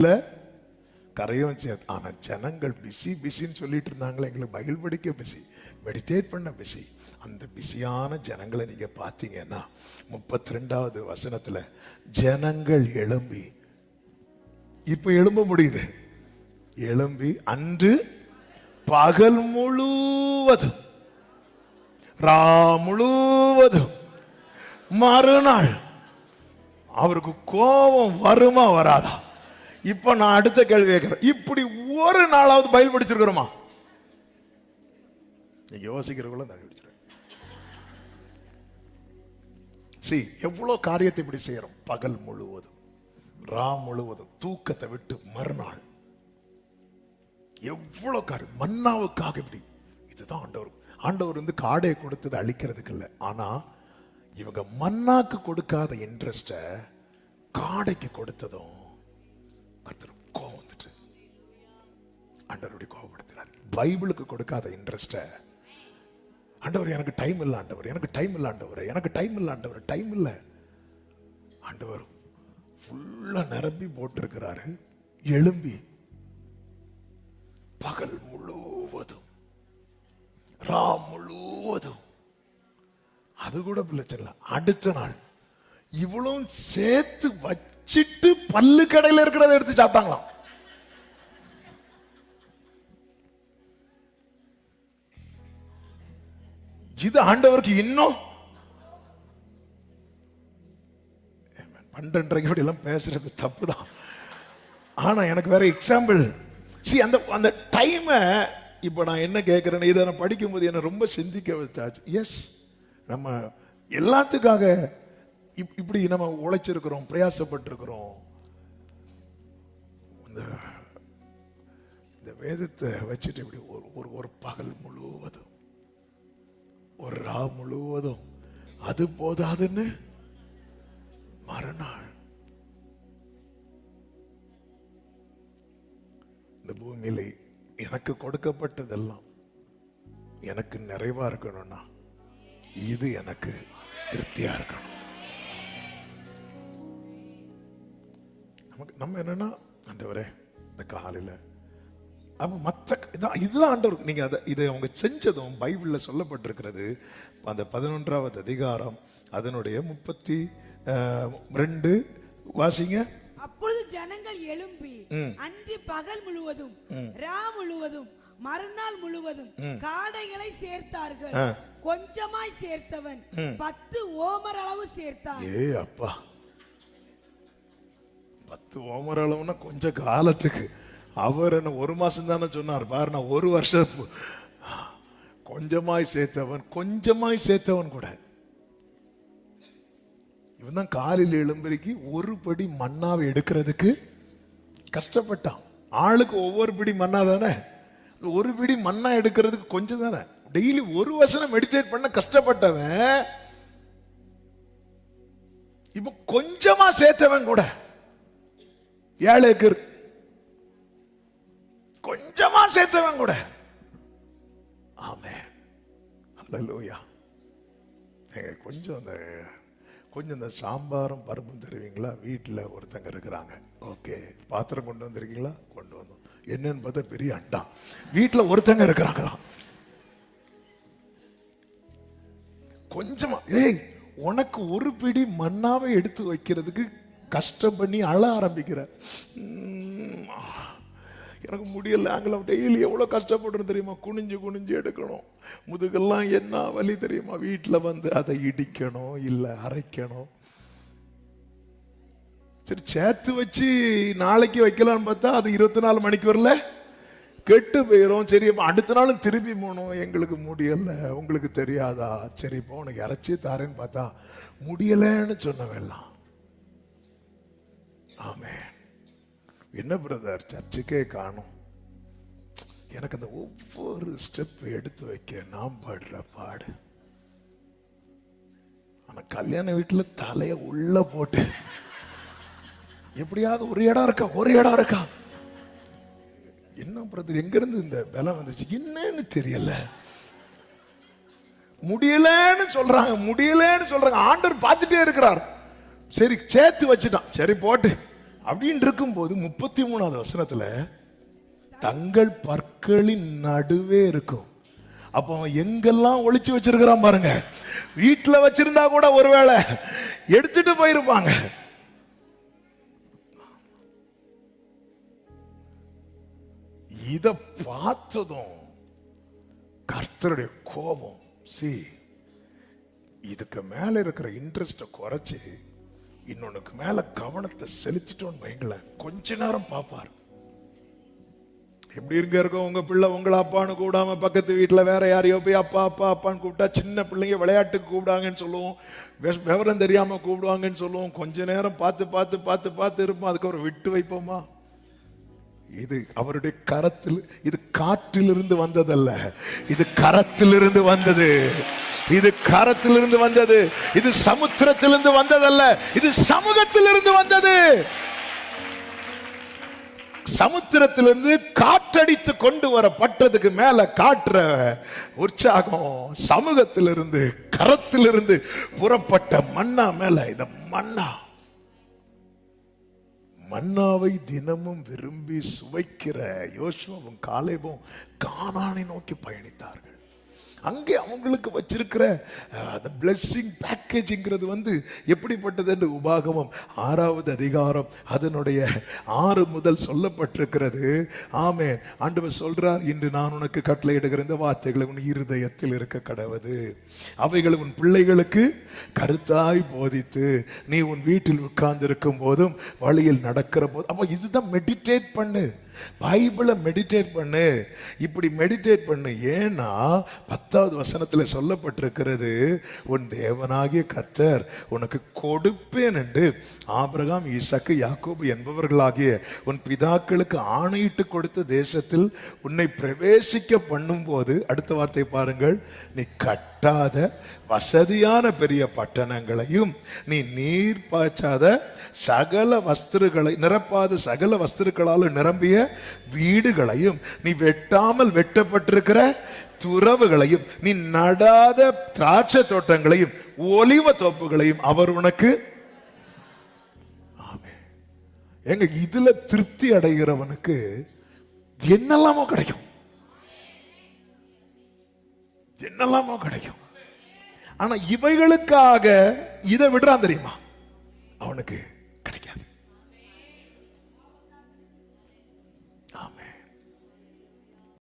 இல்ல? கரையும் செய்யாது ஆனா ஜனங்கள் பிஸி பிஸின்னு சொல்லிட்டு இருந்தாங்களே எங்களுக்கு பயில் படிக்க பிஸி மெடிடேட் பண்ண பிஸி அந்த பிஸியான ஜனங்களை நீங்க பார்த்தீங்கன்னா முப்பத்தி ரெண்டாவது வசனத்துல ஜனங்கள் எழும்பி இப்ப எழும்ப முடியுது. எழும்பி அன்று பகல் முழுவதும் ரா முழுவதும் மறுநாள் அவருக்கு கோபம் வருமா வராதா? இப்ப நான் அடுத்த கேள்வி கேட்கிறேன். இப்படி ஒரு நாளாவது பயில் படிச்சிருக்கிறோமா? நீங்க யோசிக்கிறவங்களும் நான் யோசிச்சிருக்கேன் சி எவ்வளவு காரியத்தை இப்படி செய்யறோம்? பகல் முழுவதும் ரா முழுவதும் தூக்கத்தை விட்டு மறுநாள். எவ்வளவு காரியம்? மன்னாவுக்காக இப்படி. இதுதான் ஆண்டவர். ஆண்டவர் வந்து காடை கொடுத்தது அழிக்கிறதுக்கு இல்லை. ஆனா இவங்க மன்னாக்கு கொடுக்காத இன்ட்ரெஸ்ட காடைக்கு கொடுத்ததும் கர்த்தர் கோவம் வந்துட்டு ஆண்டவருடைய கோவப்படுத்தினார் பைபிளுக்கு கொடுக்காத இன்ட்ரெஸ்ட்டை ஆண்டவர் எனக்கு டைம் இல்லை ஆண்டவர் எனக்கு டைம் இல்லை ஆண்டவர் எனக்கு டைம் இல்லை ஆண்டவர் டைம் இல்லை. ஆண்டவர் ஃபுல்லா நிரம்பி போட்டிருக்கிறாரு. எழும்பி பகல் முழுவதும் ரா முழுவதும். அது கூட பிரச்சனை இல்லை. அடுத்த நாள் இவ்வளவும் சேர்த்து வச்சிட்டு பல்லு கடையில் இருக்கிறத எடுத்து சாப்பிட்டாங்களாம். இது ஆண்டவருக்கு இன்னும்? Amen. பன்னெண்டரைக்கு இப்படி எல்லாம் பேசுறது தப்பு தான் ஆனா எனக்கு வேற எக்ஸாம்பிள் சி அந்த அந்த டைமை இப்போ நான் என்ன கேட்குறேன்னு இதை நான் படிக்கும்போது என்னை ரொம்ப சிந்திக்க வச்சாச்சு. எஸ் நம்ம எல்லாத்துக்காக இப்- இப்படி நம்ம உழைச்சிருக்கிறோம் பிரயாசப்பட்டிருக்கிறோம். இந்த இந்த வேதத்தை வச்சுட்டு இப்படி ஒரு ஒரு ஒரு பகல் முழுவதும் ஒரு ரா முழுவதும் அது போதாதுன்னு மறுநாள் இந்த பூமியில எனக்கு கொடுக்கப்பட்டதெல்லாம் எனக்கு நிறைவா இருக்கணும்னா இது எனக்கு திருப்தியா இருக்கணும். நமக்கு நம்ம என்னன்னா ஆண்டவரே இந்த காலையில. அப்ப மற்ற இதான் இதுதான் ஆண்டவர். நீங்க அதை இதை அவங்க செஞ்சதும் பைபிள்ல சொல்லப்பட்டிருக்கிறது. அந்த பதினொன்றாவது அதிகாரம் அதனுடைய முப்பத்தி ரெண்டு வாசிங்க. அப்பொழுது ஜனங்கள் எழும்பி அன்று பகல் முழுவதும் ரா முழுவதும் மறுநாள் முழுவதும் காடைகளை சேர்த்தார்கள். கொஞ்சமாய் சேர்த்தவன் பத்து ஓமர் அளவு சேர்த்தான். ஏ அப்பா. பத்து ஓமர் கொஞ்சம் காலத்துக்கு. அவர் என்ன ஒரு மாசம் தானே சொன்னார் பாரு நான் ஒரு வருஷம் கொஞ்சமாய் சேர்த்தவன் கொஞ்சமாய் சேர்த்தவன் கூட. இவன் தான் காலையில் எழும்பறிக்கு ஒரு படி மண்ணாவை எடுக்கிறதுக்கு கஷ்டப்பட்டான். ஆளுக்கு ஒவ்வொரு பிடி மண்ணா தானே? ஒரு பிடி மண்ணா எடுக்கிறதுக்கு கொஞ்சம் தானே? டெய்லி ஒரு வசனம் மெடிடேட் பண்ண கஷ்டப்பட்டவன் இப்போ கொஞ்சமா சேர்த்தவன் கூட. ஏழு ஏக்கர் கொஞ்சமா சேர்த்தவன் கூட. ஆமே அல்லூயா ஏங்க கொஞ்சம் அந்த கொஞ்சம் இந்த சாம்பாரும் பருப்பும் தருவீங்களா? வீட்டில் ஒருத்தங்க இருக்கிறாங்க. ஓகே. பாத்திரம் கொண்டு வந்திருக்கீங்களா? கொண்டு வந்தோம். என்னன்னு பார்த்தா பெரிய அண்டா. வீட்டில் ஒருத்தங்க இருக்கிறாங்களாம். கொஞ்சமா ஏய் உனக்கு ஒரு பிடி மண்ணாவை எடுத்து வைக்கிறதுக்கு கஷ்டம் பண்ணி அழ ஆரம்பிக்கிறேன். எனக்கு முடியல ஆங்கிலம் டெய்லி எவ்வளோ கஷ்டப்படுறது தெரியுமா? குனிஞ்சு குனிஞ்சு எடுக்கணும். முதுகெல்லாம் என்ன வலி தெரியுமா? வீட்டில் வந்து அதை இடிக்கணும் இல்லை அரைக்கணும். சரி சேர்த்து வச்சு நாளைக்கு வைக்கலாம்னு பார்த்தா அது இருபத்தி நாலு மணிக்கு வரல? கெட்டு போயிடும் சரி அடுத்த நாளும் திருப்பி போகணும். எங்களுக்கு முடியல. உங்களுக்கு தெரியாதா? சரி இப்போ உனக்கு இறைச்சி தாரேன்னு பார்த்தா முடியலைன்னு சொன்னவெல்லாம். ஆமே என்ன பிரதர் சர்ச்சுக்கே காணும். எனக்கு அந்த ஒவ்வொரு ஸ்டெப் எடுத்து வைக்க நான் பாடுற பாடு. ஆனால் கல்யாண வீட்டில் தலையை உள்ளே போட்டு. எப்படியாவது ஒரு இடம் இருக்கா? ஒரு இடம் இருக்கா? என்ன பிரதர் எங்கேருந்து இந்த விலை வந்துச்சு? என்னன்னு தெரியல. முடியலன்னு சொல்றாங்க முடியலன்னு சொல்றாங்க. ஆண்டர் பார்த்துட்டே இருக்கிறார். சரி சேர்த்து வச்சுட்டான். சரி போட்டு. அப்படின்னு இருக்கும்போது முப்பத்தி மூணாவது வசனத்தில் தங்கள் பற்களின் நடுவே இருக்கும். அப்போ எங்கெல்லாம் ஒளிச்சு வச்சிருக்கிறான் பாருங்க. வீட்டுல வச்சிருந்தா கூட ஒருவேளை எடுத்துட்டு போயிருப்பாங்க. இத பார்த்ததும் கர்த்தருடைய கோபம் சி இதுக்கு மேல இருக்கிற இன்ட்ரெஸ்ட குறைச்சு இன்னொன்னுக்கு மேல கவனத்தை செலுத்திட்டோன்னு வைங்களேன். கொஞ்ச நேரம் பார்ப்பார். எப்படி இருக்க இருக்கோம்? உங்க பிள்ளை உங்களை அப்பான்னு கூப்பிடாம பக்கத்து வீட்டுல வேற யாரையோ போய் அப்பா அப்பா அப்பான்னு கூப்பிட்டா சின்ன பிள்ளைங்க விளையாட்டுக்கு கூப்பிடாங்கன்னு சொல்லுவோம். விவரம் தெரியாம கூப்பிடுவாங்கன்னு சொல்லுவோம். கொஞ்ச நேரம் பார்த்து பார்த்து பார்த்து பார்த்து இருப்போம். அதுக்கப்புறம் விட்டு வைப்போமா? இது அவருடைய கரத்தில் இது காற்றிலிருந்து வந்ததல்ல. இது கரத்திலிருந்து வந்தது. இது கரத்திலிருந்து வந்தது. இது சமுத்திரத்திலிருந்து வந்ததல்ல. இது சமூகத்திலிருந்து வந்தது. சமுத்திரத்திலிருந்து காற்றடித்து கொண்டு வரப்பட்டதுக்கு மேல காற்ற உற்சாகம் சமூகத்திலிருந்து கரத்திலிருந்து புறப்பட்ட மன்னா மேல. இந்த மன்னா. மன்னாவை தினமும் விரும்பி சுவைக்கிற யோசுவும் காலேபும் கானானை நோக்கி பயணித்தார்கள். அங்கே அவங்களுக்கு வச்சிருக்கிற அந்த பிளெஸ்ஸிங் பேக்கேஜிங்கிறது வந்து எப்படிப்பட்டது என்று உபாகமம் ஆறாவது அதிகாரம் அதனுடைய ஆறு முதல் சொல்லப்பட்டிருக்கிறது. ஆமே ஆண்டவர் சொல்றார் இன்று நான் உனக்கு கட்டளையிடுகிற இந்த வார்த்தைகளை உன் இருதயத்தில் இருக்க கடவுது. அவைகளை உன் பிள்ளைகளுக்கு கருத்தாய் போதித்து நீ உன் வீட்டில் உட்கார்ந்து இருக்கும் போதும் வழியில் நடக்கிற போது அப்போ இதுதான் மெடிடேட் பண்ணு. பைபிளை மெடிடேட் பண்ணு. இப்படி மெடிடேட் பண்ணு. ஏன்னா பத்தாவது வசனத்துல சொல்லப்பட்டிருக்கிறது உன் தேவனாகிய கர்த்தர் உனக்கு கொடுப்பேன் என்று ஆபிரகாம் ஈசாக்கு யாக்கோபு என்பவர்களாகிய உன் பிதாக்களுக்கு ஆணையிட்டு கொடுத்த தேசத்தில் உன்னை பிரவேசிக்க பண்ணும்போது அடுத்த வார்த்தை பாருங்கள் நீ கட்டாத வசதியான பெரிய பட்டணங்களையும் நீ நீர் பாய்ச்சாத சகல வஸ்திருகளை நிரப்பாத சகல வஸ்திருக்களால் நிரம்பிய வீடுகளையும் நீ வெட்டாமல் வெட்டப்பட்டிருக்கிற துறவுகளையும் நீ நடாத திராட்சை தோட்டங்களையும் ஒலிவ தோப்புகளையும் அவர் உனக்கு எங்க இதுல திருப்தி அடைகிறவனுக்கு என்னெல்லாமோ கிடைக்கும். என்னெல்லாமோ கிடைக்கும். ஆனா இவைகளுக்காக இதை விடுறான் தெரியுமா? அவனுக்கு